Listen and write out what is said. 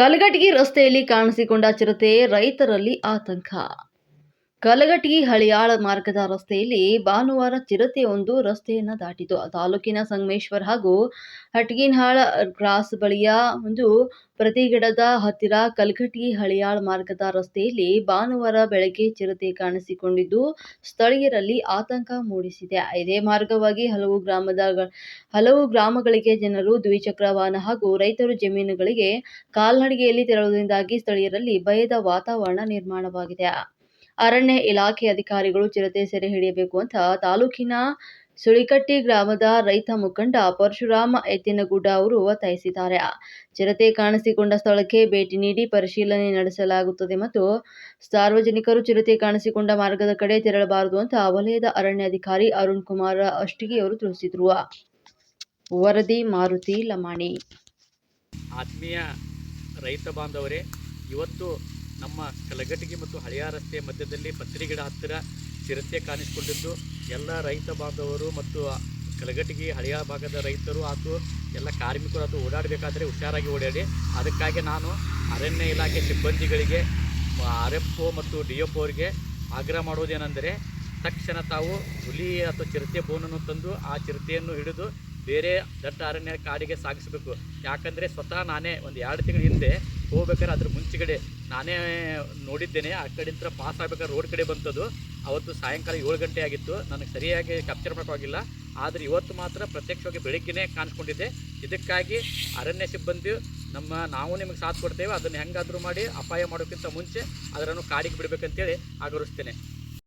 ಕಲಘಟಗಿ ರಸ್ತೆಯಲ್ಲಿ ಕಾಣಿಸಿಕೊಂಡ ಚಿರತೆ ರೈತರಲ್ಲಿ ಆತಂಕ. ಕಲಘಟಗಿ ಹಳಿಯಾಳ ಮಾರ್ಗದ ರಸ್ತೆಯಲ್ಲಿ ಭಾನುವಾರ ಚಿರತೆಯೊಂದು ರಸ್ತೆಯನ್ನು ದಾಟಿತು. ತಾಲೂಕಿನ ಸಂಗಮೇಶ್ವರ್ ಹಾಗೂ ಹಟ್ಗಿನಹಾಳ ಕ್ರಾಸ್ ಬಳಿಯ ಒಂದು ಪ್ರತಿಗಿಡದ ಹತ್ತಿರ ಕಲಗಟ್ಟಿ ಹಳಿಯಾಳ ಮಾರ್ಗದ ರಸ್ತೆಯಲ್ಲಿ ಭಾನುವಾರ ಬೆಳಗ್ಗೆ ಚಿರತೆ ಕಾಣಿಸಿಕೊಂಡಿದ್ದು, ಸ್ಥಳೀಯರಲ್ಲಿ ಆತಂಕ ಮೂಡಿಸಿದೆ. ಇದೇ ಮಾರ್ಗವಾಗಿ ಹಲವು ಗ್ರಾಮದ ಹಲವು ಗ್ರಾಮಗಳಿಗೆ ಜನರು ದ್ವಿಚಕ್ರ ವಾಹನ ಹಾಗೂ ರೈತರು ಜಮೀನುಗಳಿಗೆ ಕಾಲ್ನಡಿಗೆಯಲ್ಲಿ ತೆರಳುವುದರಿಂದಾಗಿ ಸ್ಥಳೀಯರಲ್ಲಿ ಭಯದ ವಾತಾವರಣ ನಿರ್ಮಾಣವಾಗಿದೆ. ಅರಣ್ಯ ಇಲಾಖೆ ಅಧಿಕಾರಿಗಳು ಚಿರತೆ ಸೆರೆ ಹಿಡಿಯಬೇಕು ಅಂತ ತಾಲೂಕಿನ ಸುಳಿಕಟ್ಟಿ ಗ್ರಾಮದ ರೈತ ಮುಖಂಡ ಪರಶುರಾಮ ಎತ್ತಿನಗುಡ್ಡ ಅವರು ಒತ್ತಾಯಿಸಿದ್ದಾರೆ. ಚಿರತೆ ಕಾಣಿಸಿಕೊಂಡ ಸ್ಥಳಕ್ಕೆ ಭೇಟಿ ನೀಡಿ ಪರಿಶೀಲನೆ ನಡೆಸಲಾಗುತ್ತದೆ ಮತ್ತು ಸಾರ್ವಜನಿಕರು ಚಿರತೆ ಕಾಣಿಸಿಕೊಂಡ ಮಾರ್ಗದ ಕಡೆ ತೆರಳಬಾರದು ಅಂತ ವಲಯದ ಅರಣ್ಯಾಧಿಕಾರಿ ಅರುಣ್ ಕುಮಾರ್ ಅಷ್ಟಿಗೆ ಅವರು ತಿಳಿಸಿದ್ರು. ವರದಿ ಮಾರುತಿ ಲಮಾಣಿ. ಆತ್ಮೀಯ ರೈತ ಬಾಂಧವರೇ, ಇವತ್ತು ನಮ್ಮ ಕಲಘಟಗಿ ಮತ್ತು ಹಳೆಯ ರಸ್ತೆ ಮಧ್ಯದಲ್ಲಿ ಪತ್ರಿಗಿಡ ಹತ್ತಿರ ಚಿರತೆ ಕಾಣಿಸಿಕೊಂಡಿದ್ದು, ಎಲ್ಲ ರೈತ ಬಾಂಧವರು ಮತ್ತು ಕಲಘಟಗಿ ಹಳೆಯ ಭಾಗದ ರೈತರು ಆತು ಎಲ್ಲ ಕಾರ್ಮಿಕರು ಅದು ಓಡಾಡಬೇಕಾದ್ರೆ ಹುಷಾರಾಗಿ ಓಡಾಡಿ. ಅದಕ್ಕಾಗಿ ನಾನು ಅರಣ್ಯ ಇಲಾಖೆ ಸಿಬ್ಬಂದಿಗಳಿಗೆ ಆರ್ ಎಫ್ ಒ ಮತ್ತು ಡಿ ಎಫ್ ಅವರಿಗೆ ಆಗ್ರಹ ಮಾಡುವುದೇನೆಂದರೆ ತಕ್ಷಣ ತಾವು ಹುಲಿ ಅಥವಾ ಚಿರತೆ ಬೋನನ್ನು ತಂದು ಆ ಚಿರತೆಯನ್ನು ಹಿಡಿದು ಬೇರೆ ದಟ್ಟ ಅರಣ್ಯ ಕಾಡಿಗೆ ಸಾಗಿಸಬೇಕು. ಯಾಕಂದರೆ ಸ್ವತಃ ನಾನೇ ಒಂದು ಎರಡು ತಿಂಗಳ ಹಿಂದೆ ಹೋಗ್ಬೇಕಾದ್ರೆ ಅದ್ರ ಮುಂಚೆಗಡೆ ನಾನೇ ನೋಡಿದ್ದೇನೆ. ಆ ಕಡೆಯಿಂದ ಪಾಸ್ ಆಗ್ಬೇಕಾದ್ರೆ ರೋಡ್ ಕಡೆ ಬಂತದು. ಅವತ್ತು ಸಾಯಂಕಾಲ ಏಳು ಗಂಟೆ ಆಗಿತ್ತು. ನನಗೆ ಸರಿಯಾಗಿ ಕ್ಯಾಪ್ಚರ್ ಮಾಡೋಕ್ಕಾಗಿಲ್ಲ ಆದರೆ ಇವತ್ತು ಮಾತ್ರ ಪ್ರತ್ಯಕ್ಷವಾಗಿ ಬೆಳಿಗ್ಗೆನೇ ಕಾಣಿಸ್ಕೊಂಡಿದ್ದೆ ಇದಕ್ಕಾಗಿ ಅರಣ್ಯ ಸಿಬ್ಬಂದಿ ನಮ್ಮ ನಾವು ನಿಮಗೆ ಸಾಥ್ ಕೊಡ್ತೇವೆ. ಅದನ್ನು ಹೆಂಗಾದರೂ ಮಾಡಿ ಅಪಾಯ ಮಾಡೋಕ್ಕಿಂತ ಮುಂಚೆ ಅದರನ್ನು ಕಾಡಿಗೆ ಬಿಡಬೇಕಂತೇಳಿ ಆಗರಿಸ್ತೇನೆ